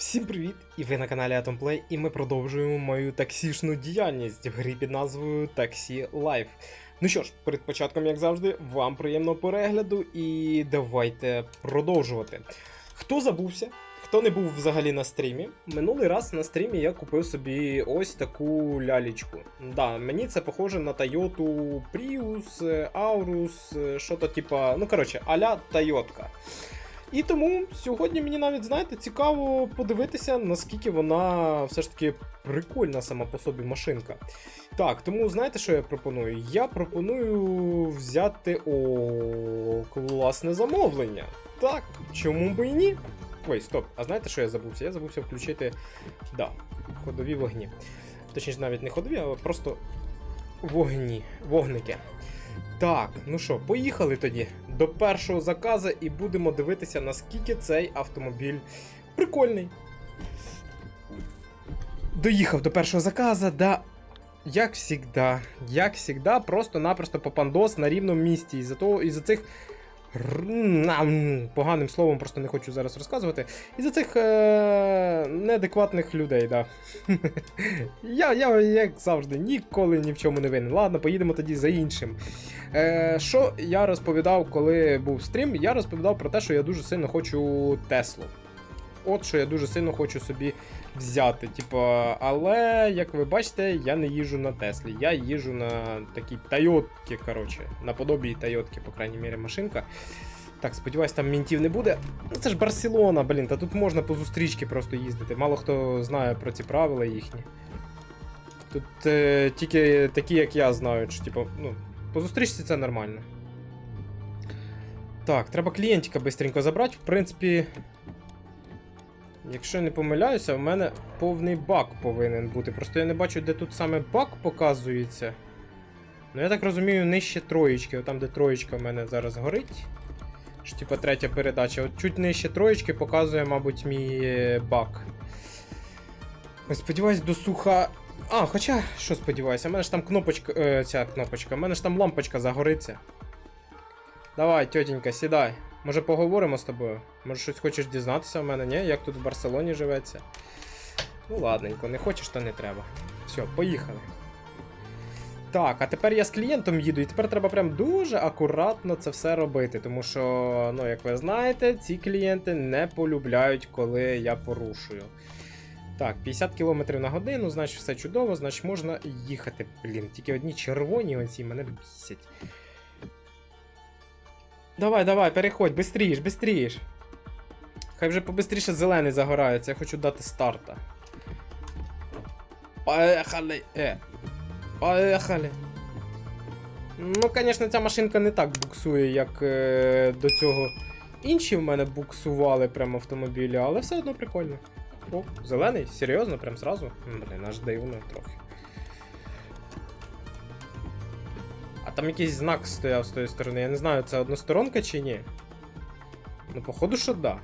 Всім привіт! І ви на каналі AtomPlay, і ми продовжуємо мою таксішну діяльність в грі під назвою Taxi Life. Ну що ж, перед початком, як завжди, вам приємного перегляду і давайте продовжувати. Хто забувся, хто не був взагалі на стрімі, минулий раз на стрімі я купив собі ось таку лялічку. Да, мені це похоже на Toyota Prius, Aurus, що-то типа, ну коротше, аля Toyota. І тому сьогодні мені навіть, знаєте, цікаво подивитися, наскільки вона все ж таки прикольна сама по собі машинка. Так, тому знаєте, що я пропоную? Я пропоную взяти о класне замовлення. Так, чому би і ні? Ой, стоп, а знаєте, що я забувся? Я забувся включити да, ходові вогні. Точніше, навіть не ходові, а просто вогні, вогники. Так, ну що, поїхали тоді до першого заказу і будемо дивитися, наскільки цей автомобіль прикольний. Доїхав до першого заказу, да. Як завжди, як завжди, просто-напросто попандос на рівному місці. Із-за із-за цих. Поганим словом просто не хочу зараз розказувати. І за цих е- неадекватних людей, да. я, я, як завжди, ніколи ні в чому не винен. Ладно, поїдемо тоді за іншим. Е, що я розповідав, коли був стрім? Я розповідав про те, що я дуже сильно хочу Теслу. От що я дуже сильно хочу собі взяти. Типа, але, як ви бачите, я не їжджу на Теслі. Я їжджу на такій Тойотки, коротше, наподобі Тойотки, по крайній мірі, машинка. Так, сподіваюсь, там мінтів не буде. Ну це ж Барселона, блін, та тут можна по зустрічки просто їздити. Мало хто знає про ці правила їхні. Тут е, тільки такі, як я, знають, що, типу, ну, по зустрічці це нормально. Так, треба клієнтика бистренько забрати. В принципі. Якщо не помиляюся, в мене повний бак повинен бути. Просто я не бачу, де тут саме бак показується. Ну, я так розумію, нижче троєчки. Отам, де троєчка в мене зараз горить. Що, типа третя передача. От чуть нижче троєчки показує, мабуть, мій е, бак. Сподіваюсь, до суха. А, хоча, що сподіваюся, в мене ж там кнопочка. Е, ця кнопочка, в мене ж там лампочка загориться. Давай, тьотенька, сідай. Може поговоримо з тобою? Може щось хочеш дізнатися в мене, ні? Як тут в Барселоні живеться? Ну ладненько, не хочеш, то не треба. Все, поїхали. Так, а тепер я з клієнтом їду, і тепер треба прям дуже акуратно це все робити. Тому що, ну, як ви знаєте, ці клієнти не полюбляють, коли я порушую. Так, 50 км на годину, значить все чудово, значить можна їхати. Блін, тільки одні червоні оці мене бісять. Давай, давай, переходь, бистріш, бистріш. Хай вже побистріше зелений загорається, я хочу дати старта. Поехали! Е. Поехали! Ну, звісно, ця машинка не так буксує, як е, до цього інші в мене буксували прямо автомобілі, але все одно прикольно. О, зелений? Серйозно, прям зразу? М, Блін, аж дивно трохи. А там якийсь знак стояв з тої сторони. Я не знаю, це односторонка чи ні. Ну, походу, що да.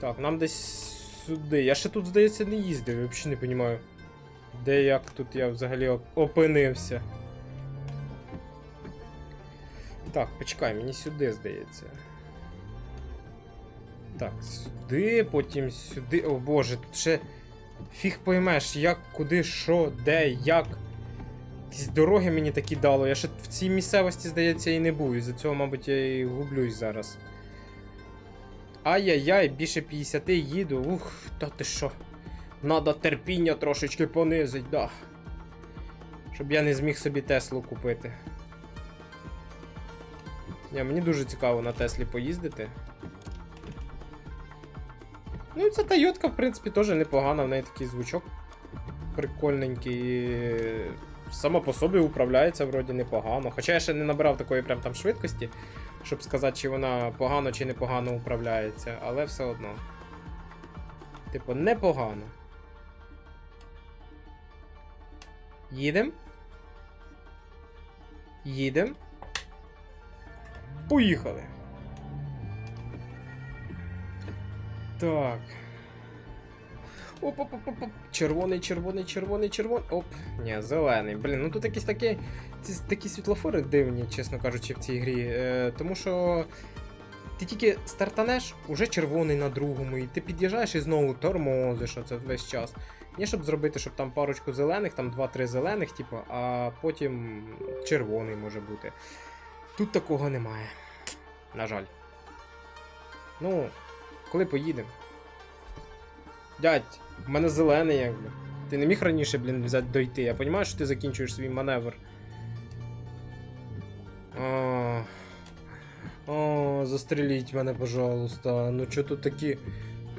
Так, нам десь сюди. Я ще тут, здається, не їздив, я взагалі не розумію. Де як тут я взагалі опинився. Так, почекай, мені сюди, здається. Так, сюди, потім сюди. О боже, тут ще фіг поймеш, як, куди, що, де, як. Якісь дороги мені такі дало. Я ще в цій місцевості, здається, і не був. І за цього, мабуть, я і гублюсь зараз. Ай-яй-яй, більше 50 їду. Ух, та ти що. Надо терпіння трошечки понизить, да. Щоб я не зміг собі Теслу купити. Ні, мені дуже цікаво на Теслі поїздити. Ну ця Тойотка, в принципі, теж непогана, в неї такий звучок прикольненький. Сама по собі управляється вроді непогано. Хоча я ще не набирав такої прям там швидкості, щоб сказати, чи вона погано чи непогано управляється, але все одно. Типу, непогано. Їдем. Їдем. Поїхали. Так. Оп, оп, оп, оп, оп. Червоний, червоний, червоний, червоний. Оп. Ні, зелений. Блін, ну тут якісь такі, ці, такі світлофори дивні, чесно кажучи, в цій грі. Е, тому що Ти тільки стартанеш, уже червоний на другому, і ти під'їжджаєш і знову тормозиш оце весь час. Ні, щоб зробити, щоб там парочку зелених, там 2-3 зелених, типу, а потім червоний може бути. Тут такого немає. На жаль. Ну, коли поїдемо? Дядь, в мене зелений якби. Ти не міг раніше, блін, взяти дойти. Я розумію, що ти закінчуєш свій маневр. О, о, застреліть мене, пожалуйста. Ну чо тут такі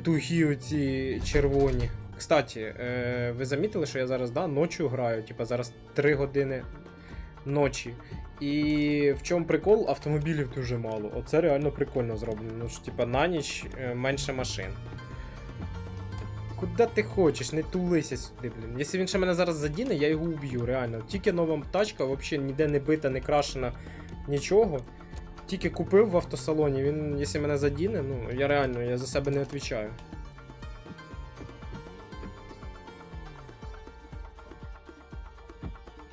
тухі оці червоні. Кстати, е, ви замітили, що я зараз да, ночі граю, типа зараз 3 години ночі. І в чому прикол? Автомобілів дуже мало. Оце реально прикольно зроблено. Ну ж, типа на ніч е, менше машин. Куда ти хочеш, не тулися сюди, блін. Якщо він ще мене зараз задіне, я його уб'ю, реально. Тільки нова тачка, взагалі ніде не бита, не крашена, нічого. Тільки купив в автосалоні, він, якщо мене задіне, ну, я реально, я за себе не відповідаю.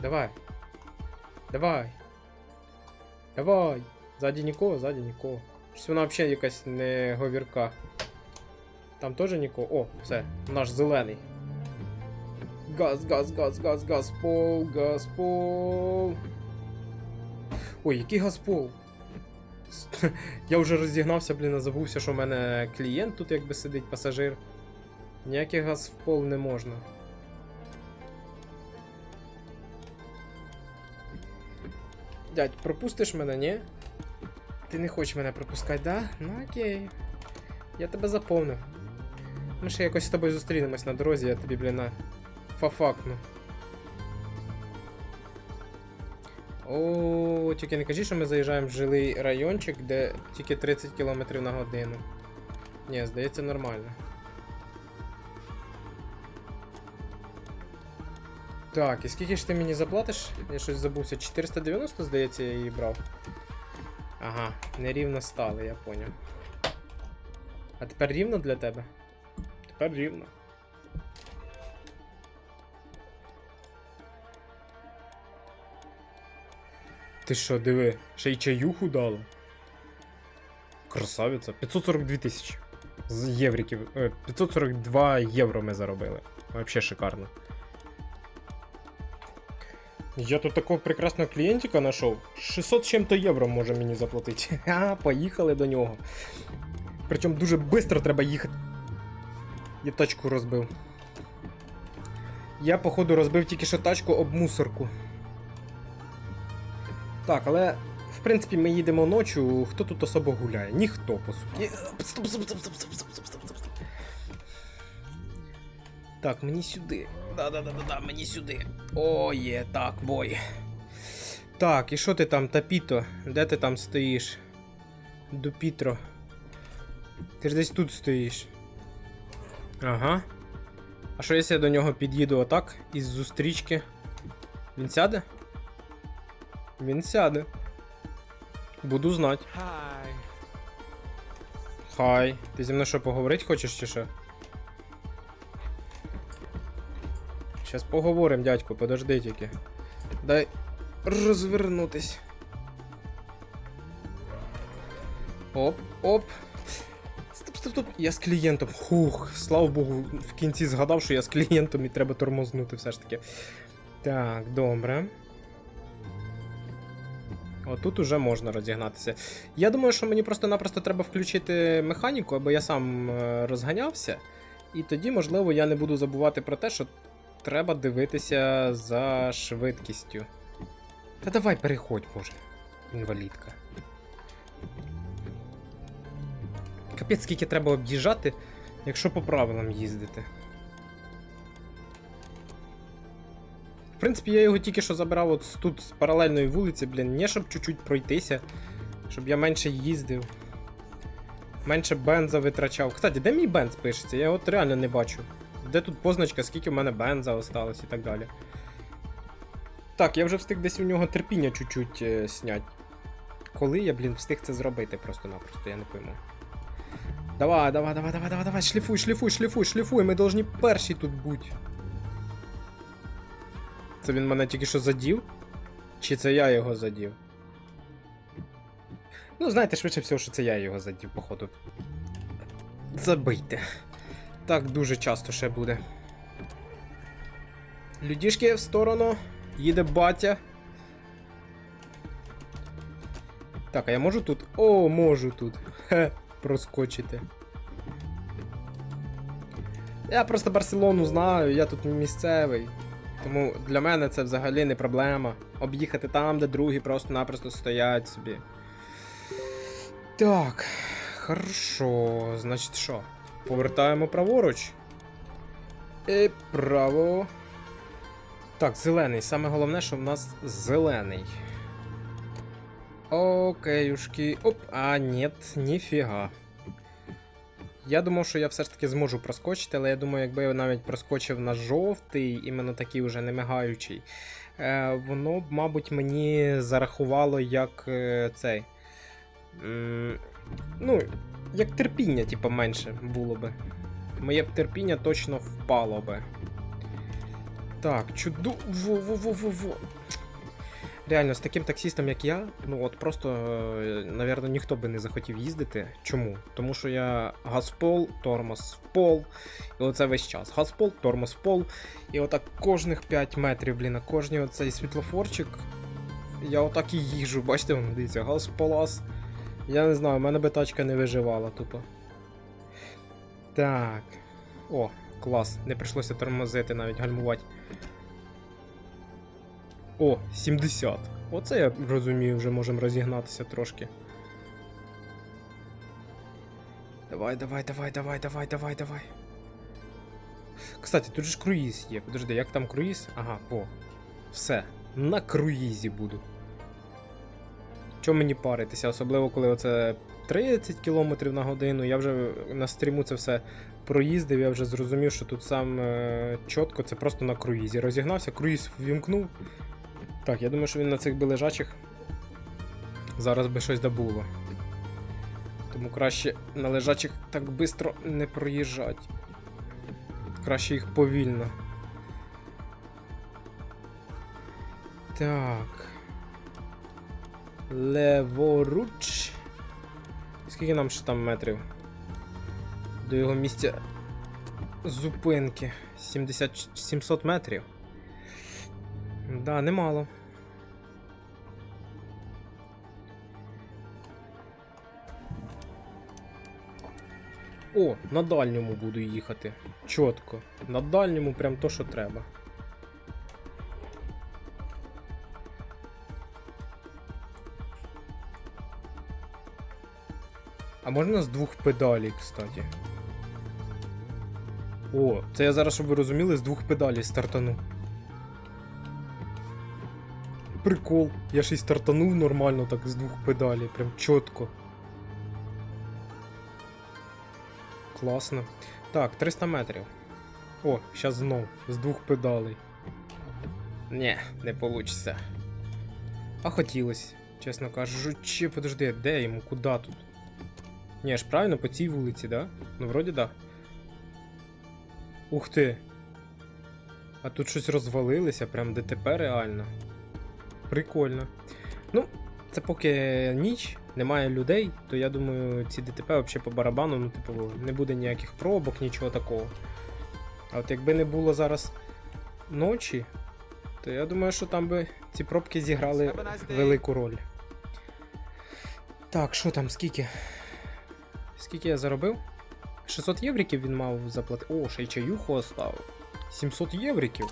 Давай. Давай. Давай. Ззаді нікого, ззаді нікого. Щось вона взагалі якась не говірка. Там теж нікого. О, все, наш зелений. Газ, газ, газ, газ, газпол, газпол. Ой, який газпол? Я вже розігнався, блін, а забувся, що в мене клієнт тут якби сидить, пасажир. Ніякий газпол не можна. Дядь, пропустиш мене, ні? Ти не хочеш мене пропускати, да? Ну окей. Я тебе заповнив. Ми ще якось з тобою зустрінемось на дорозі, я тобі, блін, на фафакну. О, тільки не кажи, що ми заїжджаємо в жилий райончик, де тільки 30 км на годину. Ні, здається, нормально. Так, і скільки ж ти мені заплатиш? Я щось забувся. 490, здається, я її брав. Ага, нерівно стали, я поняв. А тепер рівно для тебе? Тепер рівно. Ти що, диви, ще й чаюху дали? Красавиця. 542 тисячі. З євриків. е, 542 євро ми заробили. Вообще шикарно. Я тут такого прекрасного клієнтика знайшов. 600 з чим-то євро може мені заплатити. Ха, поїхали до нього. Причому дуже швидко треба їхати. Я тачку розбив. Я, походу, розбив тільки що тачку об мусорку. Так, але в принципі ми їдемо ночі, хто тут особо гуляє? Ніхто, по суті. Стоп, стоп, стоп, стоп, стоп, стоп, стоп, стоп, стоп. Так, мені сюди. Да-да-да-да, мені сюди. О, є, так, бой. Так, і що ти там, Тапіто? Де ти там стоїш? Дупітро. Ти ж десь тут стоїш. Ага. А що якщо я до нього під'їду отак із зустрічки? Він сяде? Він сяде. Буду знати. Hi. Хай. Ти зі мною що поговорити хочеш чи що? Щас поговоримо, дядько, подожди тільки. Дай розвернутись. Оп, оп. Стоп, стоп. Я з клієнтом. Хух, слава Богу, в кінці згадав, що я з клієнтом і треба тормознути все ж таки. Так, добре. Отут уже можна розігнатися. Я думаю, що мені просто-напросто треба включити механіку, аби я сам е, розганявся. І тоді, можливо, я не буду забувати про те, що треба дивитися за швидкістю. Та давай переходь, боже. Інвалідка. Капець, скільки треба об'їжджати, якщо по правилам їздити. В принципі, я його тільки що забирав от тут з паралельної вулиці, блін, не щоб чуть-чуть пройтися, щоб я менше їздив. Менше бенза витрачав. Кстати, де мій бенз пишеться? Я от реально не бачу. Де тут позначка, скільки в мене бенза осталось і так далі. Так, я вже встиг десь у нього терпіння чуть-чуть е, снять. Коли я, блін, встиг це зробити просто-напросто, я не пойму. Давай, давай, давай, давай, давай, давай, шліфуй, шліфуй, шліфуй, шліфуй, ми повинні перші тут бути. Це він мене тільки що задів? Чи це я його задів? Ну, знаєте, швидше всього, що це я його задів, походу. Забийте. Так дуже часто ще буде. Людішки в сторону. Їде батя. Так, а я можу тут? О, можу тут. Хе, проскочити. Я просто Барселону знаю, я тут місцевий. Тому для мене це взагалі не проблема. Об'їхати там, де другі просто-напросто стоять собі. Так, хорошо. Значить що? Повертаємо праворуч. І право. Так, зелений. Саме головне, що в нас зелений. Окейушки. Оп, а нет, ніфіга. Я думав, що я все ж таки зможу проскочити, але я думаю, якби я навіть проскочив на жовтий, іменно такий уже не мигаючий, е, воно б, мабуть, мені зарахувало як е, цей. Ну, як терпіння, типу, менше було би. Моє б терпіння точно впало би. Так, чудово. Во-во-во-во-во. Реально, з таким таксістом, як я, ну от просто, е, навірно, ніхто би не захотів їздити. Чому? Тому що я газ в пол, тормоз в пол. І оце весь час. Газ в пол, тормоз в пол. І отак кожних 5 метрів, блін, на кожний оцей світлофорчик. Я отак і їжджу, бачите, воно дивіться, газ в полас. Я не знаю, в мене би тачка не виживала тупо. Так. О, клас. Не прийшлося тормозити, навіть гальмувати. О, 70. Оце я розумію, вже можемо розігнатися трошки. Давай, давай, давай, давай, давай, давай, давай. Кстати, тут же ж круїз є. Подожди, як там круїз? Ага, о. Все. На круїзі буду. Чому мені паритися? Особливо, коли оце 30 км на годину. Я вже на стріму це все проїздив, я вже зрозумів, що тут сам е, чітко це просто на круїзі. Розігнався, круїз ввімкнув. Так, я думаю, що він на цих би лежачих зараз би щось добуло. Тому краще на лежачих так швидко не проїжджать. Краще їх повільно. Так. Леворуч. Скільки нам ще там метрів? До його місця зупинки. 70 700 метрів. Да, немало. О, на дальньому буду їхати. Чітко. На дальньому прям то, що треба. А можна з двох педалей, кстати. О, це я зараз, щоб ви розуміли, з двох педалей стартану. Прикол. Я ж і стартанув нормально так з двох педалей, прям чітко. Класно. Так, 300 метрів. О, зараз знов, з двох педалей. Нє, не получиться. А хотілось, чесно кажучи, подожди, де йому, куди тут? Ні, ж правильно по цій вулиці, да? Ну, вроді да. Ух ти. А тут щось розвалилося, прям ДТП реально. Прикольно. Ну, це поки ніч, немає людей, то я думаю, ці ДТП взагалі по барабану, ну, типу, не буде ніяких пробок, нічого такого. А от якби не було зараз ночі, то я думаю, що там би ці пробки зіграли велику роль. Так, що там, скільки? Скільки я заробив? 600 євриків він мав заплатити. О, ще й чаюху оставив. 700 євриків.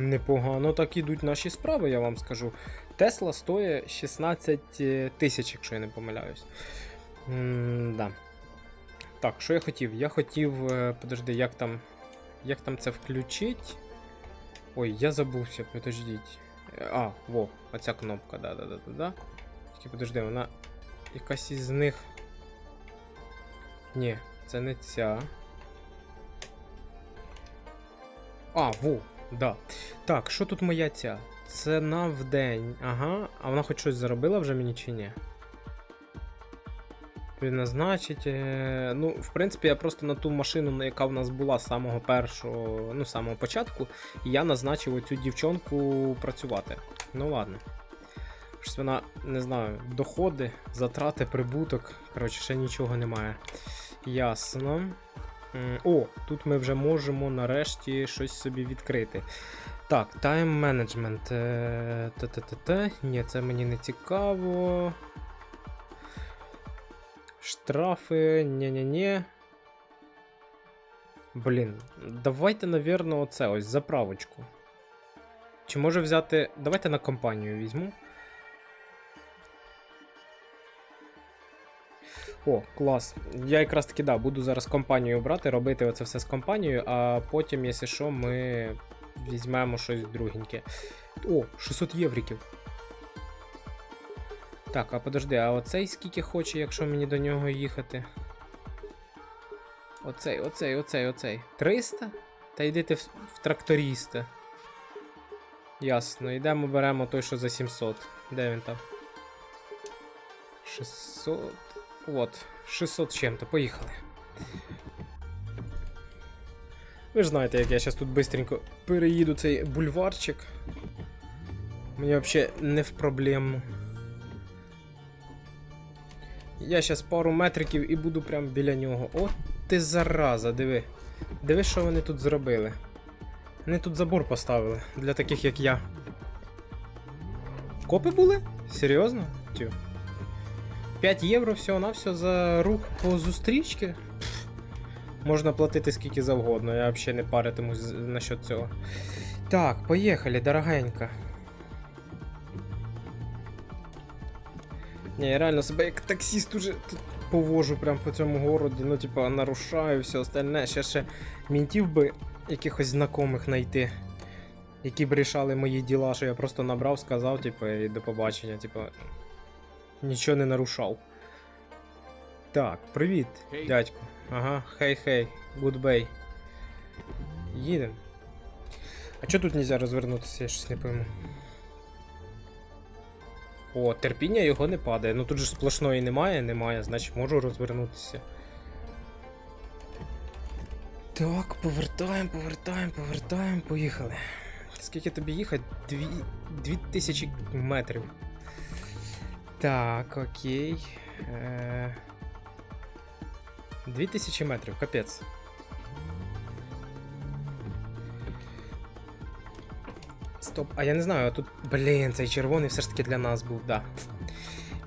Непогано так ідуть наші справи, я вам скажу. Тесла стоїть 16 тисяч, якщо я не помиляюсь. М-да. Так, що я хотів? Я хотів. е, Подожди, як там. Як там це включить? Ой, я забувся, подождіть. Е, А, во, оця кнопка, да-да-да-да-да. Тільки подожди, вона. Якась із них. Ні, це не ця. А, во, да. Так, що тут моя ця? Ціна в день. Ага. А вона хоч щось заробила вже мені чи ні? Призначить. Е... Ну, в принципі, я просто на ту машину, яка в нас була з самого першого, ну, з самого початку, я назначив оцю дівчонку працювати. Ну ладно. Щось вона, не знаю, доходи, затрати, прибуток. Коротше, ще нічого немає. Ясно. М, О, тут ми вже можемо нарешті щось собі відкрити. Так, тайм менеджмент. Та-та-та-та. Ні, це мені не цікаво. Штрафи. Нє-нє-нє. Блін, давайте, навірно, оце ось заправочку. Чи може взяти. Давайте на компанію візьму. О, клас. Я якраз таки да, буду зараз компанію брати, робити оце все з компанією, а потім, якщо що, ми візьмемо щось другеньке. О, 600 євриків. Так, а подожди, а оцей скільки хоче, якщо мені до нього їхати? Оцей, оцей, оцей, оцей. 300? Та йдите в, в тракторіста. Ясно, йдемо беремо той, що за 700. Де він там? 600. От, 600 з чим-то, поїхали. Ви ж знаєте, як я зараз тут бистренько переїду цей бульварчик. Мені взагалі не в проблему. Я зараз пару метриків і буду прямо біля нього. От ти зараза, диви. Диви, що вони тут зробили. Вони тут забор поставили для таких, як я. Копи були? Серйозно? Тю. 5 євро всього-навсього за рух по зустрічці. Пф, Можна платити скільки завгодно, я взагалі не паритимусь насчет цього. Так, поїхали, дорогенька. Ні, я реально себе як таксіст уже тут повожу прям по цьому городі, ну, типа, нарушаю все остальне. Ще ще мінтів би якихось знайомих знайти, які б рішали мої діла, що я просто набрав, сказав, типу, і до побачення, типу. Нічого не нарушав. Так, привіт, Хей. дядько. Ага, хей-хей, гудбей. Їдем. А чого тут нельзя розвернутися, я щось не пойму. О, терпіння його не падає. Ну тут же сплошної немає, немає, значить можу розвернутися. Так, повертаємо, повертаємо, повертаємо, поїхали. Скільки тобі їхати? Дві... Дві тисячі метрів. Так, окей. Е... Дві тисячі метрів, капець. Стоп, а я не знаю, а тут. Блін, цей червоний все ж таки для нас був, да.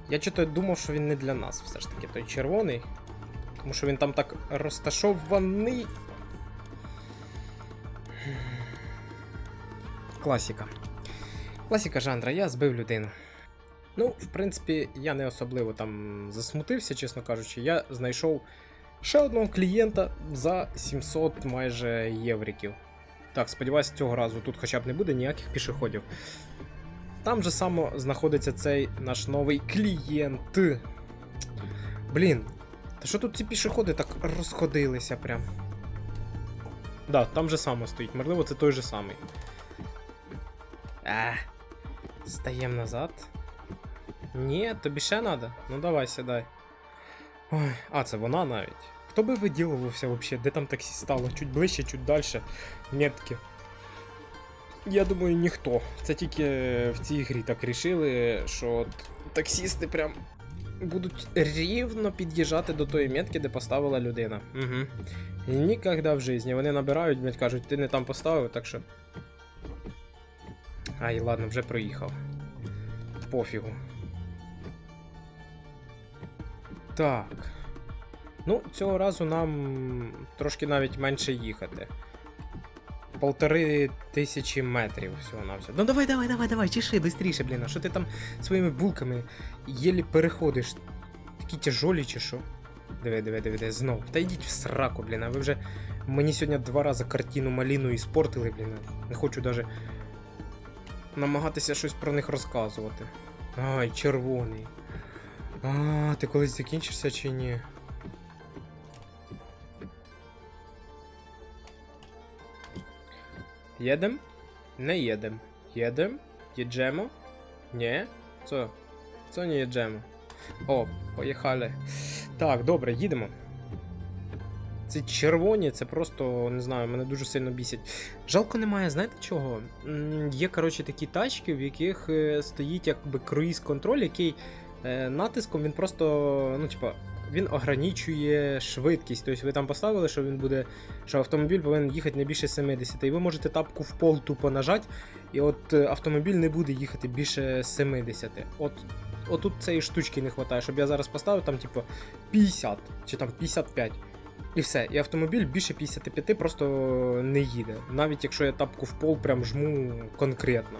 Я чого думав, що він не для нас все ж таки, той червоний. Тому що він там так розташований. Класіка. Класіка жанра, я збив людину. Ну, в принципі, я не особливо там засмутився, чесно кажучи. Я знайшов ще одного клієнта за 700 майже євриків. Так, сподіваюся, цього разу тут хоча б не буде ніяких пішоходів. Там же само знаходиться цей наш новий клієнт. Блін, та що тут ці пішоходи так розходилися прям? Да, там же само стоїть, можливо, це той же самий. А, стаємо назад. Ні, тобі ще треба? Ну давай, сідай. Ой, а, це вона навіть. Хто би виділувався взагалі, де там таксі стало? Чуть ближче, чуть далі. Метки. Я думаю, ніхто. Це тільки в цій грі так рішили, що таксісти прям будуть рівно під'їжджати до тої метки, де поставила людина. Угу. Ніколи в житті. Вони набирають, блядь, кажуть, ти не там поставив, так що. Ай, ладно, вже проїхав. Пофігу. Так. Ну, цього разу нам трошки навіть менше їхати. Полтори тисячі метрів всього на все. Ну давай, давай, давай, давай, чеши швидше, блін. А що ти там своїми булками єлі переходиш? Такі тяжолі чи що? Диви, диви, диви, диви, знов. Та йдіть в сраку, блін, а ви вже мені сьогодні два рази картину маліну іспортили, блін. Не хочу даже намагатися щось про них розказувати. Ай, червоний. А, ти колись закінчишся чи ні? Їдем? Не їдем. Їдем? Їдемо? Ні? Це? Це не їдемо. О, поїхали. Так, добре, їдемо. Ці червоні, це просто не знаю, мене дуже сильно бісять. Жалко немає, знаєте чого? Є, коротше, такі тачки, в яких е, стоїть якби круїз-контроль, який е, натиском він просто, ну, типа, він ограничує швидкість. Тобто ви там поставили, що він буде, що автомобіль повинен їхати не більше 70. І ви можете тапку в пол тупо нажати, і от е, автомобіль не буде їхати більше 70. От, отут цієї штучки не вистачає, щоб я зараз поставив там, типу, 50 чи там 55. І все. І автомобіль більше 55 просто не їде. Навіть якщо я тапку в пол прям жму конкретно.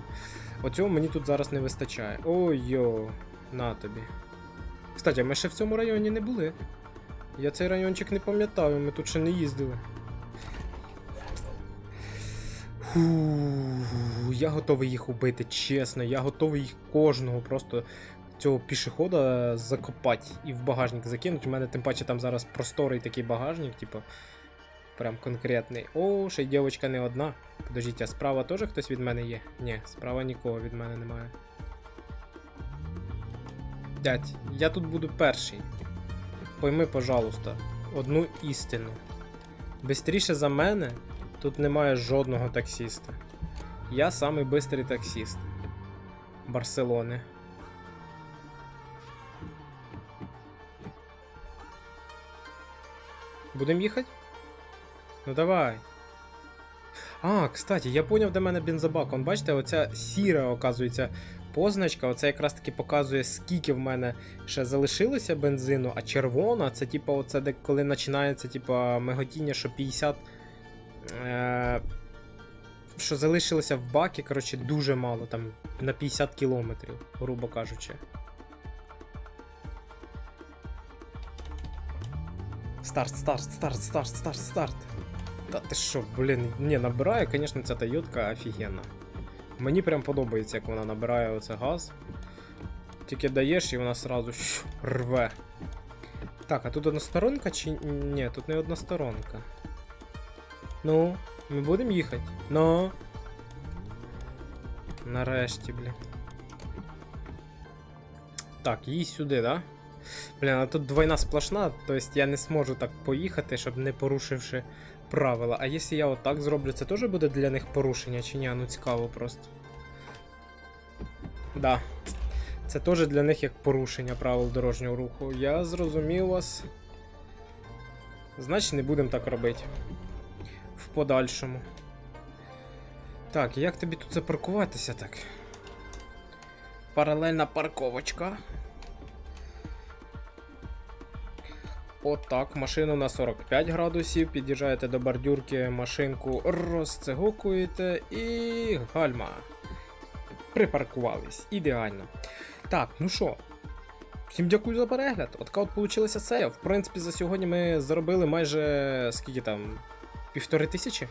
Оцього мені тут зараз не вистачає. Ой-йо, на тобі. Кстати, ми ще в цьому районі не були. Я цей райончик не пам'ятаю, ми тут ще не їздили. Фу, я готовий їх убити, чесно. Я готовий їх кожного просто цього пішохода закопати і в багажник закинути. У мене тим паче там зараз просторий такий багажник, типу. Прям конкретний. О, ще й дівчинка не одна. Подождіть, а справа теж хтось від мене є? Ні, справа нікого від мене немає. Дядь, я тут буду перший. Пойми, пожалуйста, одну істину. Бистріше за мене тут немає жодного таксіста. Я самий бистрий таксіст. Барселони. Будем їхати? Ну давай. А, кстати, я поняв, де мене бензобак. Он бачите, оця сіра, оказується, позначка. Оце якраз таки показує, скільки в мене ще залишилося бензину, а червона це типа оце де коли починається типа миготіння, що 50. Е- що залишилося в бакі, коротше, дуже мало, там на 50 кілометрів, грубо кажучи. Старт, старт, старт, старт, старт, старт. Та ти що, блін, ні, набирає, звісно, ця Тойотка офігенна. Мені прям подобається, як вона набирає оце газ. Тільки даєш і вона сразу рве. Так, а тут односторонка чи. Ні, тут не односторонка. Ну, ми будемо їхати? Ну. Нарешті, блін. Так, їй сюди, да? Блін, а тут двойна сплошна, тобто я не зможу так поїхати, щоб не порушивши правила. А якщо я отак зроблю, це теж буде для них порушення чи ні? Ну цікаво просто. Да. Це теж для них як порушення правил дорожнього руху. Я зрозумів вас. Значить, не будемо так робити. В подальшому. Так, як тобі тут запаркуватися так? Паралельна парковочка. Отак, машину на 45 градусів, під'їжджаєте до бордюрки, машинку розцегокуєте і гальма. Припаркувались. Ідеально. Так, ну що. Всім дякую за перегляд. От така от получилася серія. В принципі, за сьогодні ми заробили майже скільки там? Півтори тисячі?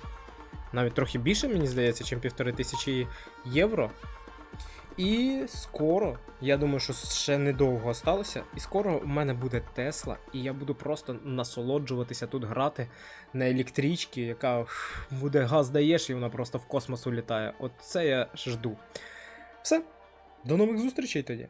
Навіть трохи більше, мені здається, ніж півтори тисячі євро. І скоро, я думаю, що ще недовго сталося. І скоро в мене буде Тесла, і я буду просто насолоджуватися тут грати на електричці, яка буде газ даєш, і вона просто в космос улітає. От це я жду. Все, до нових зустрічей тоді.